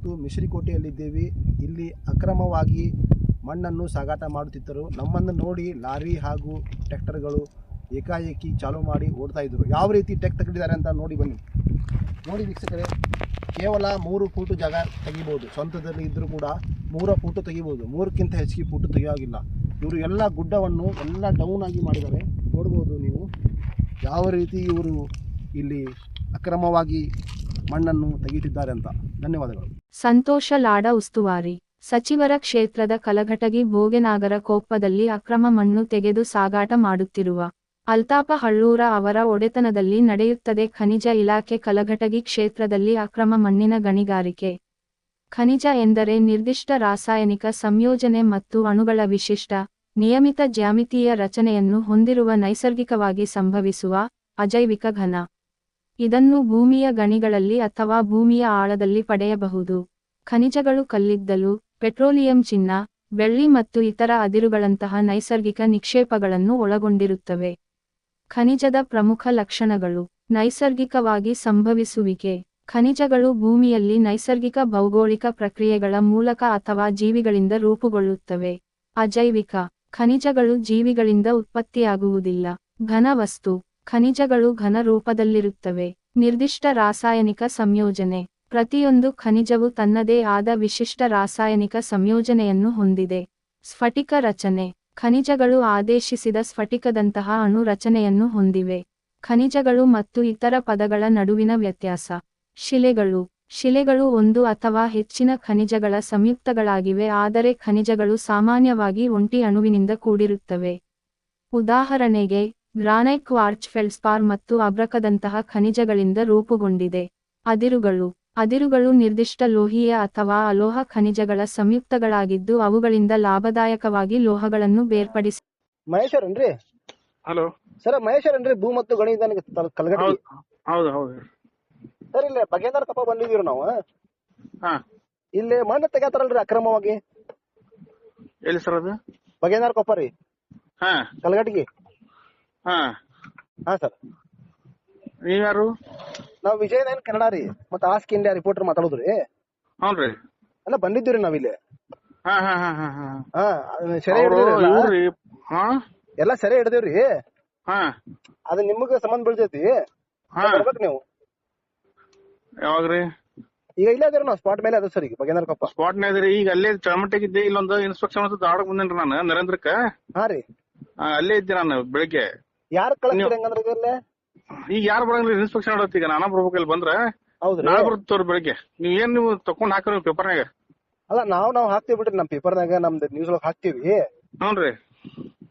ಇವತ್ತು ಮಿಶ್ರಿಕೋಟೆಯಲ್ಲಿದ್ದೇವೆ. ಇಲ್ಲಿ ಅಕ್ರಮವಾಗಿ ಮಣ್ಣನ್ನು ಸಾಗಾಟ ಮಾಡುತ್ತಿದ್ದರು. ನಮ್ಮನ್ನು ನೋಡಿ ಲಾರಿ ಹಾಗೂ ಟ್ರ್ಯಾಕ್ಟರ್ಗಳು ಏಕಾಏಕಿ ಚಾಲೂ ಮಾಡಿ ಓಡ್ತಾ ಇದ್ದರು. ಯಾವ ರೀತಿ ಟೆಕ್ ತೆಗೆದಿದ್ದಾರೆ ಅಂತ ನೋಡಿ ಬನ್ನಿ. ನೋಡಿ ವೀಕ್ಷಕರೇ, ಕೇವಲ ಮೂರು ಫೂಟು ಜಾಗ ತೆಗಿಬೋದು. ಸ್ವಂತದಲ್ಲಿ ಇದ್ದರೂ ಕೂಡ ಮೂರು ಫೂಟು ತೆಗಿಬೋದು. ಮೂರಕ್ಕಿಂತ ಹೆಚ್ಚಿಗೆ ಫೂಟು ತೆಗಿಯೋಗಿಲ್ಲ ಇವರು ಎಲ್ಲ ಗುಡ್ಡವನ್ನು ಎಲ್ಲ ಡೌನ್ ಆಗಿ ಮಾಡಿದ್ದಾರೆ. ನೋಡ್ಬೋದು ನೀವು ಯಾವ ರೀತಿ ಇವರು ಇಲ್ಲಿ ಅಕ್ರಮವಾಗಿ ಮಣ್ಣನ್ನು ತೆಗೆಯುತ್ತಿದ್ದಾರೆ ಅಂತ. ಧನ್ಯವಾದಗಳು. ಸಂತೋಷ ಲಾಡ ಉಸ್ತುವಾರಿ. ಸಚಿವರ ಕ್ಷೇತ್ರದ ಕಲಘಟಗಿ ಭೋಗನಾಗರ ಕೊಪ್ಪದಲ್ಲಿ ಅಕ್ರಮ ಮಣ್ಣು ತೆಗೆದು ಸಾಗಾಟ ಮಾಡುತ್ತಿರುವ ಅಲ್ತಾಪ ಹಳ್ಳೂರ ಅವರ ಒಡೆತನದಲ್ಲಿ ನಡೆಯುತ್ತದೆ ಖನಿಜ ಇಲಾಖೆ ಕಲಘಟಗಿ ಕ್ಷೇತ್ರದಲ್ಲಿ ಅಕ್ರಮ ಮಣ್ಣಿನ ಗಣಿಗಾರಿಕೆ. ಖನಿಜ ಎಂದರೆ ನಿರ್ದಿಷ್ಟ ರಾಸಾಯನಿಕ ಸಂಯೋಜನೆ ಮತ್ತು ಅಣುಗಳ ವಿಶಿಷ್ಟ, ನಿಯಮಿತ ಜ್ಯಾಮಿತೀಯ ರಚನೆಯನ್ನು ಹೊಂದಿರುವ ನೈಸರ್ಗಿಕವಾಗಿ ಸಂಭವಿಸುವ ಅಜೈವಿಕ ಘನ. ಇದನ್ನು ಭೂಮಿಯ ಗಣಿಗಳಲ್ಲಿ ಅಥವಾ ಭೂಮಿಯ ಆಳದಲ್ಲಿ ಪಡೆಯಬಹುದು. ಖನಿಜಗಳು ಕಲ್ಲಿದ್ದಲು, ಪೆಟ್ರೋಲಿಯಂ ಚಿನ್ನ, ಬೆಳ್ಳಿ ಮತ್ತು ಇತರ ಅದಿರುಗಳಂತಹ ನೈಸರ್ಗಿಕ ನಿಕ್ಷೇಪಗಳನ್ನು ಒಳಗೊಂಡಿರುತ್ತವೆ. ಖನಿಜದ ಪ್ರಮುಖ ಲಕ್ಷಣಗಳು. ನೈಸರ್ಗಿಕವಾಗಿ ಸಂಭವಿಸುವಿಕೆ. ಖನಿಜಗಳು ಭೂಮಿಯಲ್ಲಿ ನೈಸರ್ಗಿಕ ಭೌಗೋಳಿಕ ಪ್ರಕ್ರಿಯೆಗಳ ಮೂಲಕ ಅಥವಾ ಜೀವಿಗಳಿಂದ ರೂಪುಗೊಳ್ಳುತ್ತವೆ. ಅಜೈವಿಕ. ಖನಿಜಗಳು ಜೀವಿಗಳಿಂದ ಉತ್ಪತ್ತಿಯಾಗುವುದಿಲ್ಲ. ಘನ ವಸ್ತು ಖನಿಜಗಳು ಘನ ರೂಪದಲ್ಲಿರುತ್ತವೆ. ನಿರ್ದಿಷ್ಟ ರಾಸಾಯನಿಕ ಸಂಯೋಜನೆ. ಪ್ರತಿಯೊಂದು ಖನಿಜವು ತನ್ನದೇ ಆದ ವಿಶಿಷ್ಟ ರಾಸಾಯನಿಕ ಸಂಯೋಜನೆಯನ್ನು ಹೊಂದಿದೆ. ಸ್ಫಟಿಕ ರಚನೆ. ಖನಿಜಗಳು ಆದೇಶಿಸಿದ ಸ್ಫಟಿಕದಂತಹ ಅಣು ರಚನೆಯನ್ನು ಹೊಂದಿವೆ. ಖನಿಜಗಳು ಮತ್ತು ಇತರ ಪದಗಳ ನಡುವಿನ ವ್ಯತ್ಯಾಸ. ಶಿಲೆಗಳು. ಶಿಲೆಗಳು ಒಂದು ಅಥವಾ ಹೆಚ್ಚಿನ ಖನಿಜಗಳ ಸಂಯುಕ್ತಗಳಾಗಿವೆ, ಆದರೆ ಖನಿಜಗಳು ಸಾಮಾನ್ಯವಾಗಿ ಒಂಟಿ ಅಣುವಿನಿಂದ ಕೂಡಿರುತ್ತವೆ. ಉದಾಹರಣೆಗೆ ಗ್ರಾನೈಟ್ ಕ್ವಾರ್ಚ್ ಫೆಲ್ಸ್ಪಾರ್ ಮತ್ತು ಅಬ್ರಕದಂತಹ ಖನಿಜಗಳಿಂದ ರೂಪುಗೊಂಡಿದೆ. ಅದಿರುಗಳು. ಅದಿರುಗಳು ನಿರ್ದಿಷ್ಟ ಲೋಹೀಯ ಅಥವಾ ಅಲೋಹ ಖನಿಜಗಳ ಸಂಯುಕ್ತಗಳಾಗಿದ್ದು ಅವುಗಳಿಂದ ಲಾಭದಾಯಕವಾಗಿ ಲೋಹಗಳನ್ನು ಬೇರ್ಪಡಿಸಿ ಮಹೇಶ್ವರನ್ರಿ? ಹಲೋ. ಸರ್ ಮಹೇಶ್ವರನ್ರಿ ಭೂ ಮತ್ತು ಗಣಿ ಕಲ್ಗಟ್ಟಿ. ಹೌದು ಹೌದು ಸರ್ ಇಲ್ಲಿ ಬಗೇಂದ್ರ ಕಪ್ಪ ಬಂದಿದ್ದೀವಿ ನಾವು ಹಾ. ಇಲ್ಲಿ ಮಣ್ಣು ತೆಗೆತಾರಲ್ರಿ ಅಕ್ರಮವಾಗಿ? ಎಲ್ಲಿ ಸರ್ ಅದು? ಬಗೇಂದ್ರ ಕೊಪ್ಪ ರೀ. ಹಾ. ಕಲ್ಗಟ್ಟಿಗೆ. ಹಾ. ಹಾ ಸರ್. ನೀವ್ಯಾರು? ನಾವು ವಿಜಯನಗರ ಕನ್ನಡ ರೀ. ಮತ್ತೆ ಆಸ್ಕ್ ಇಂಡಿಯಾ ರಿಪೋರ್ಟರ್ ಮಾತಾಡೋದ್ರಿ. ಹೌನ್ರಿ ಅಲ್ಲ ಬಂದಿದ್ದೀವಿ ರೀ ನಾವಿಲ್ಲಿ ಹಾ ಹಾ ಹಾ ಹಾ ಹಾ. ಹಾ ಅದನ್ನ ಸೆರೆ ಅವರು ಹಿಡ್ದಿರಲ್ಲ ಇವ್ರಿ ಹಾ? ಎಲ್ಲ ಸೆರೆ ಹಿಡ್ದೇವ್ರಿ. ಹಾ. ಅದು ನಿಮಗ ಸಂಬಂಧ ಬೀಳ್ತೈತಿ. ಹಾ. ಬರ್ಬೇಕು ನೀವು. ಯಾವಾಗ್ರಿ? ಈಗ ಇಲ್ಲೇ ಅದೇವ್ರಿ ನಾವು ಸ್ಪಾಟ್ ಮೇಲೆ ಅದ ಸರ್ ಈಗ ಬಗೇಂದ್ರ ಕೊಪ್ಪ. ಸ್ಪಾಟ್ ರೀ ಈಗ ಅಲ್ಲೇ ಚಳಮಟ್ಟಿಗಿದ್ದೆ ಇಲ್ಲೊಂದು ಇನ್ಸ್ಪೆಕ್ಷನ್ ಅಂತ ದಾಡಕ್ ಬಂದೇನ್ರಿ ನಾನು ನರೇಂದ್ರಕ್ಕ. ಹಾ ರೀ. ಆ, ಅಲ್ಲೇ ಇದ್ದೆ ನಾನು ಬೆಳಿಗ್ಗೆ. ಯಾರು ಕಳಿಸ್ತೀರಿ ಹಂಗಂದ್ರೆ ಇದಲ್ಲೇ ಈಗ ಯಾರು ಬರಂಗಿಲ್ಲ ಇನ್ಸ್ಪೆಕ್ಷನ್ ಮಾಡತ್ತಿ ಈಗ. ನಾನಾ ಬರ್ಬೇಕು ಇಲ್ಲಿ ಬಂದ್ರೆ ಹೌದ್ರಿ. ನಾಳೆ ಬರ್ತವ್ರ ಬೆಳಿಗ್ಗೆ. ನೀವ್ ಏನ್ ನೀವು ತಕೊಂಡ್ ಹಾಕ್ರಿ ಪೇಪರ್ನಾಗ ಅಲ್ಲ ನಾವ್ ನಾವ್ ಹಾಕ್ತಿವಿ ಬಿಡ್ರಿ ನಮ್ ಪೇಪರ್ನಾಗ ನಮ್ದು ನ್ಯೂಸ್ ಒಳಗ್ ಹಾಕ್ತಿವಿ. ಹ್ಞೂನ್ರಿ.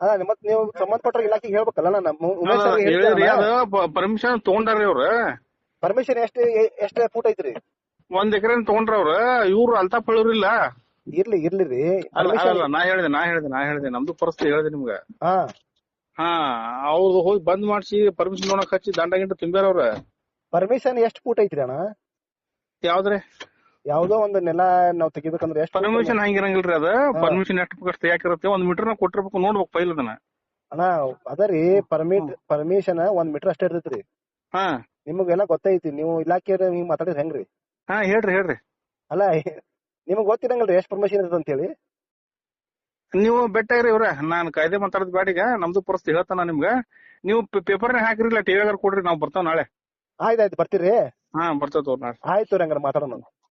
ಅಲ್ಲ ಮತ್ತ್ ನೀವು ಸಂಬಂಧಪಟ್ಟ ಇಲಾಖೆಗೆ ಹೇಳ್ಬೇಕಲ್ಲ ನಮ್ಮ ಉಮೇಶ್ ಸರ್ ಹೇಳಿದ್ರಿ ಅದ ಪರ್ಮಿಷನ್ ತಗೊಂಡಾರ್ರಿ ಅವ್ರ. ಪರ್ಮಿಷನ್ ಎಷ್ಟು ಎಷ್ಟ್ ಫೂಟ್ ಐತ್ರಿ. ಒಂದ್ ಎಕರೆ ತಗೊಂಡ್ರ ಅವ್ರ ಇವ್ರು ಅಲ್ತಾಪ್ ಹೇಳೋರಿಲ್ಲ ಇರ್ಲಿ ಇರ್ಲಿ ರೀ. ಅಲ್ಲ, ನಾ ಹೇಳಿದೆ ನಾ ಹೇಳಿದೆ ನಾ ಹೇಳಿದೆ. ನಮ್ದು ಪರಿಸ್ಥಿತಿ ಹೇಳಿದೆ ನಿಮ್ಗ. ಹಾ. ಹಾ ಅವ್ರದ್ದು ಹೋಗಿ ಬಂದ್ ಮಾಡ್ಸಿ ಪರ್ಮಿಷನ್ ನೋಡಕ್ ಹಚ್ಚಿ ದಂಡ ಗಿಂಡ ತುಂಬ್ಯಾರ ಅವ್ರ ಪರ್ಮಿಷನ್ ಎಷ್ಟ್ ಫೂಟ್ ಐತ್ರಿ ಅಣ್ಣ? ಯಾವ್ದ್ರಿ? ಯಾವ್ದೋ ಒಂದ್ ನೆಲ ನಾವ್ ತೆಗಿಬೇಕಂದ್ರೆ ಎಷ್ಟು ಪರ್ಮಿಷನ್ ಹಂಗಿರಂಗಿಲ್ರಿ ಅದ. ಪರ್ಮಿಷನ್ ಎಷ್ಟು ಬೇಕಷ್ಟು ಯಾಕಿರುತ್ತೆ ಒಂದ್ ಮೀಟರ್ ನಾವ್ ಕೊಟ್ಟಿರ್ಬೇಕು ನೋಡ್ಬೇಕು ಫೈಲ್ ಅದನ್ನ. ಅಣ್ಣ ಅದರಿ ಪರ್ಮಿಟ್ ಪರ್ಮಿಷನ್ ಒಂದ್ ಮೀಟರ್ ಅಷ್ಟೇ ಇರ್ತೈತ್ರಿ. ಹಾ. ನಿಮಗೆಲ್ಲ ಗೊತ್ತೈತಿ ನೀವು ಇಲಾಖೆ ಹಿಂಗ್ ಮಾತಾಡಿದ್ರೆ ಹೆಂಗ್ರಿ? ಹಾ ಹೇಳ್ರಿ ಹೇಳ್ರಿ. ಅಲ್ಲ ನಿಮಗ್ ಗೊತ್ತಿರಂಗಲ್ರಿ ಎಷ್ಟ್ ಪರ್ಮಿಷನ್ ಇರ್ತದೆ ಅಂತ ಹೇಳಿ ನೀವು ಬೆಟ್ಟಾಗ್ರಿ ಇವ್ರ. ನಾನ್ ಕಾಯ್ದೆ ಮಾತಾಡೋದ್ ಬ್ಯಾಡೀಗ ನಮ್ದು ಪರಿಸ್ಥಿತಿ ಹೇಳ್ತಾನ ನಿಮ್ಗ. ನೀವು ಪೇಪರ್ ಹಾಕಿರಿಲ್ಲ ಟಿವಿಯಾಗ ಕೊಡ್ರಿ ನಾವ್ ಬರ್ತಾವ ನಾಳೆ. ಆಯ್ತಾಯ್ತು ಬರ್ತೀರಿ? ಹಾ ಬರ್ತೇವ್ ತೋರ್ ನಾಳೆ. ಆಯ್ತು ಹಂಗಾರ ಮಾತಾಡೋಣ.